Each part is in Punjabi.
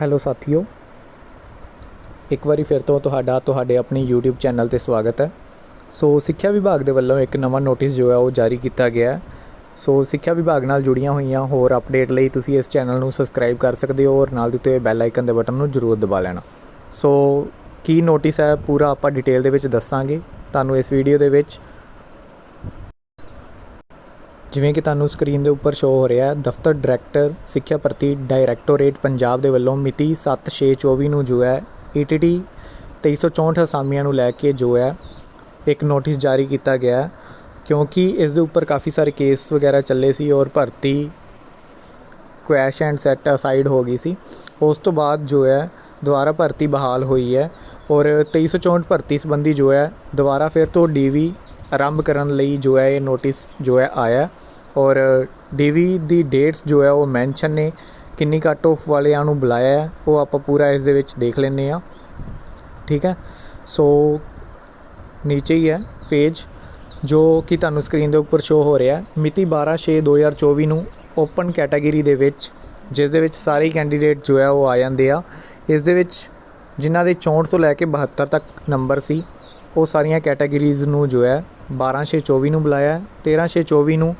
ਹੈਲੋ ਸਾਥੀਓ, ਇੱਕ ਵਾਰੀ ਫਿਰ ਤੋਂ ਤੁਹਾਡਾ, ਤੁਹਾਡੇ ਆਪਣੀ YouTube ਚੈਨਲ ਤੇ ਸਵਾਗਤ ਹੈ। ਸੋ ਸਿੱਖਿਆ ਵਿਭਾਗ ਦੇ ਵੱਲੋਂ ਇੱਕ ਨਵਾਂ ਨੋਟਿਸ ਜੋ ਹੈ ਉਹ ਜਾਰੀ ਕੀਤਾ ਗਿਆ ਹੈ। ਸੋ ਸਿੱਖਿਆ ਵਿਭਾਗ ਨਾਲ ਜੁੜੀਆਂ ਹੋਈਆਂ, ਹੋਰ ਅਪਡੇਟ ਲਈ ਤੁਸੀਂ ਇਸ ਚੈਨਲ ਨੂੰ ਸਬਸਕ੍ਰਾਈਬ ਕਰ ਸਕਦੇ ਹੋ ਔਰ ਨਾਲ ਦਿੱਤੇ ਹੋਏ ਬੈਲ ਆਈਕਨ ਦੇ ਬਟਨ ਨੂੰ ਜ਼ਰੂਰ ਦਬਾ ਲੈਣਾ। ਸੋ ਕੀ ਨੋਟਿਸ ਹੈ, ਪੂਰਾ ਆਪਾਂ ਡਿਟੇਲ ਦੇ ਵਿੱਚ ਦੱਸਾਂਗੇ। ਤੁਹਾਨੂੰ ਇਸ ਵੀਡੀਓ ਦੇ ਵਿੱਚ ਜਿਵੇਂ ਕਿ ਤੁਹਾਨੂੰ ਸਕਰੀਨ ਦੇ ਉੱਪਰ ਸ਼ੋ ਹੋ ਰਿਹਾ ਹੈ, ਦਫ਼ਤਰ ਡਾਇਰੈਕਟਰ ਸਿੱਖਿਆ ਭਰਤੀ ਡਾਇਰੈਕਟੋਰੇਟ ਪੰਜਾਬ ਦੇ ਵੱਲੋਂ ਮਿਤੀ 7/6/24 ਨੂੰ ਜੋ ਹੈ E ਈਟੀਟੀ 2364 ਅਸਾਮੀਆਂ ਨੂੰ ਲੈ ਕੇ ਜੋ ਹੈ, ਇੱਕ ਨੋਟਿਸ ਜਾਰੀ ਕੀਤਾ ਗਿਆ ਕਿਉਂਕਿ ਇਸ ਦੇ ਉੱਪਰ ਕਾਫੀ ਸਾਰੇ ਕੇਸ ਵਗੈਰਾ ਚੱਲੇ ਸੀ ਔਰ ਭਰਤੀ ਕੁਐਸ਼ ਐਂਡ ਸੈਟ ਅਸਾਈਡ ਹੋ ਗਈ ਸੀ। ਉਸ ਤੋਂ ਬਾਅਦ ਜੋ ਹੈ, ਦੁਬਾਰਾ ਭਰਤੀ ਬਹਾਲ ਹੋਈ ਹੈ ਔਰ 2364 ਭਰਤੀ ਸੰਬੰਧੀ ਜੋ ਹੈ, ਦੁਬਾਰਾ ਫਿਰ ਤੋਂ ਡੀਵੀ ਆਰੰਭ ਕਰਨ ਲਈ ਜੋ ਹੈ, ਇਹ ਨੋਟਿਸ ਜੋ ਹੈ ਆਇਆ। ਔਰ ਡੀਵੀ ਦੀ ਡੇਟਸ ਜੋ ਹੈ, ਉਹ ਮੈਂਸ਼ਨ ਨੇ। ਕਿੰਨੀ ਕੱਟ ਆਫ ਵਾਲਿਆਂ ਨੂੰ ਬੁਲਾਇਆ ਹੈ, ਉਹ ਆਪਾਂ ਪੂਰਾ ਇਸ ਦੇ ਵਿੱਚ ਦੇਖ ਲੈਂਦੇ ਆ ਠੀਕ ਹੈ? ਸੋ ਨੀਚੇ ਹੀ ਹੈ ਪੇਜ ਜੋ ਕਿ ਤੁਹਾਨੂੰ ਸਕਰੀਨ ਦੇ ਉੱਪਰ ਸ਼ੋ ਹੋ ਰਿਹਾ ਹੈ। ਮਿਤੀ 12/6/2024 ਨੂੰ ਓਪਨ ਕੈਟਾਗਰੀ ਦੇ ਵਿੱਚ, ਜਿਸ ਦੇ ਵਿੱਚ ਸਾਰੇ ਕੈਂਡੀਡੇਟ ਜੋ ਹੈ, ਉਹ ਆ ਜਾਂਦੇ ਆ। ਇਸ ਦੇ ਵਿੱਚ ਜਿਨ੍ਹਾਂ ਦੇ 64 ਤੋਂ ਲੈ ਕੇ 72 ਤੱਕ ਨੰਬਰ ਸੀ, ਉਹ ਸਾਰੀਆਂ ਕੈਟਾਗਰੀਜ਼ ਨੂੰ ਜੋ ਹੈ 12/6/24 ਨੂੰ ਬੁਲਾਇਆ ਹੈ 13/6/24 ਨੂੰ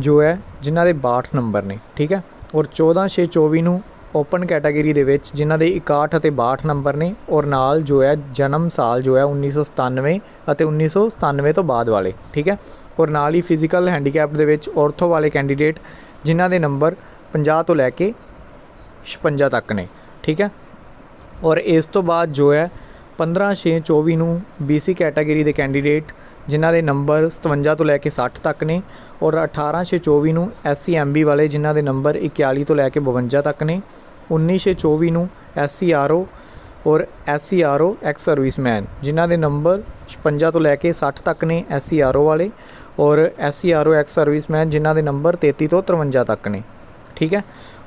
ਜੋ ਹੈ, ਜਿਨ੍ਹਾਂ ਦੇ 62 ਨੰਬਰ ਨੇ, ਠੀਕ ਹੈ? ਔਰ 14/6/24 ਨੂੰ ਓਪਨ ਕੈਟਾਗਰੀ ਦੇ ਵਿੱਚ ਜਿਨ੍ਹਾਂ ਦੇ 61 ਅਤੇ 62 ਨੰਬਰ ਨੇ, ਔਰ ਨਾਲ ਜੋ ਹੈ, ਜਨਮ ਸਾਲ ਜੋ ਹੈ 1997 ਅਤੇ 1997 ਤੋਂ ਬਾਅਦ ਵਾਲੇ, ਠੀਕ ਹੈ? ਔਰ ਨਾਲ ਹੀ ਫਿਜ਼ੀਕਲ ਹੈਂਡੀਕੈਪ ਦੇ ਵਿੱਚ ਔਰਥੋ ਵਾਲੇ ਕੈਂਡੀਡੇਟ ਜਿਨ੍ਹਾਂ ਦੇ ਨੰਬਰ 50 ਤੋਂ ਲੈ ਕੇ 56 ਤੱਕ ਨੇ, ਠੀਕ ਹੈ? ਔਰ ਇਸ ਤੋਂ ਬਾਅਦ ਜੋ ਹੈ 15/6/24 ਨੂੰ BC ਕੈਟਾਗਰੀ ਦੇ ਕੈਂਡੀਡੇਟ ਜਿਨ੍ਹਾਂ ਦੇ ਨੰਬਰ 57 ਤੋਂ ਲੈ ਕੇ 60 ਤੱਕ ਨੇ ਔਰ 18/6/24 ਨੂੰ SCMB ਵਾਲੇ ਜਿਨ੍ਹਾਂ ਦੇ ਨੰਬਰ 41 ਤੋਂ ਲੈ ਕੇ 52 ਤੱਕ ਨੇ 19/6/24 ਨੂੰ SCRO ਔਰ SCRO ਐਕਸ ਸਰਵਿਸਮੈਨ, ਜਿਨ੍ਹਾਂ ਦੇ ਨੰਬਰ 56 ਤੋਂ ਲੈ ਕੇ 60 ਤੱਕ ਨੇ SCRO ਵਾਲੇ ਔਰ SCRO ਐਕਸ ਸਰਵਿਸਮੈਨ ਜਿਨ੍ਹਾਂ ਦੇ ਨੰਬਰ 33 ਤੋਂ 53 ਤੱਕ ਨੇ, ਠੀਕ ਹੈ?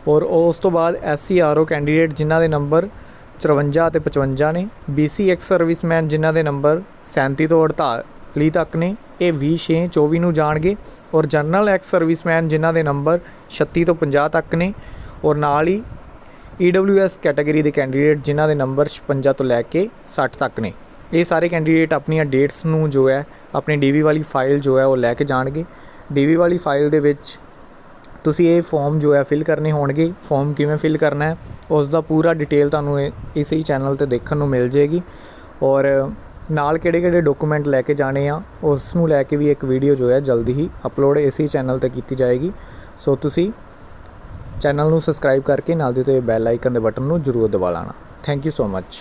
ਔਰ ਉਸ ਤੋਂ ਬਾਅਦ SCRO ਕੈਂਡੀਡੇਟ ਜਿਨ੍ਹਾਂ ਦੇ ਨੰਬਰ 54 ਅਤੇ 55 ਨੇ BC ਐਕਸ ਸਰਵਿਸਮੈਨ ਜਿਨ੍ਹਾਂ ਦੇ ਨੰਬਰ 37 ਤੋਂ 48 ਤੱਕ ਨੇ। ਇਹ 20 6 24 ਨੂੰ ਜਾਣਗੇ ਔਰ ਜਨਰਲ ਐਕਸ ਸਰਵਿਸਮੈਨ ਜਿਨ੍ਹਾਂ ਦੇ ਨੰਬਰ 36 ਤੋਂ 50 ਤੱਕ ਨੇ ਔਰ ਨਾਲ ਹੀ EWS ਕੈਟਾਗਰੀ ਦੇ ਕੈਂਡੀਡੇਟ ਜਿਨ੍ਹਾਂ ਦੇ ਨੰਬਰ 56 ਤੋਂ ਲੈ ਕੇ 60 ਤੱਕ ਨੇ। ਇਹ ਸਾਰੇ ਕੈਂਡੀਡੇਟ ਆਪਣੀਆਂ ਡੇਟਸ ਨੂੰ ਜੋ ਹੈ, ਆਪਣੀ ਡੀਵੀ ਵਾਲੀ ਫਾਈਲ ਜੋ ਹੈ ਉਹ ਲੈ ਕੇ ਜਾਣਗੇ। ਡੀਵੀ ਵਾਲੀ ਫਾਈਲ ਦੇ ਵਿੱਚ ਤੁਸੀਂ ਇਹ ਫਾਰਮ ਜੋ ਹੈ ਫਿਲ ਕਰਨੇ ਹੋਣਗੇ। ਫਾਰਮ ਕਿਵੇਂ ਫਿਲ ਕਰਨਾ ਹੈ, ਉਸ ਦਾ ਪੂਰਾ ਡਿਟੇਲ ਤੁਹਾਨੂੰ ਇਹ- ਇਸੇ ਹੀ ਚੈਨਲ ਤੇ ਦੇਖਣ ਨੂੰ ਮਿਲ ਜੇਗੀ। ਔਰ ਨਾਲ ਕਿਹੜੇ-ਕਿਹੜੇ ਡਾਕੂਮੈਂਟ ਲੈ ਕੇ ਜਾਣੇ ਆ ਉਸ ਨੂੰ ਲੈ ਕੇ ਵੀ ਇੱਕ ਵੀਡੀਓ ਜੋ ਹੈ ਜਲਦੀ ਹੀ ਅਪਲੋਡ ਇਸੇ ਚੈਨਲ ਤੇ ਕੀਤੀ ਜਾਏਗੀ। ਸੋ ਤੁਸੀਂ ਚੈਨਲ ਨੂੰ ਸਬਸਕ੍ਰਾਈਬ ਕਰਕੇ ਨਾਲ ਦੇ ਤੇ ਬੈਲ ਆਈਕਨ ਦੇ ਬਟਨ ਨੂੰ ਜ਼ਰੂਰ ਦਬਾ ਲੈਣਾ। Thank you so much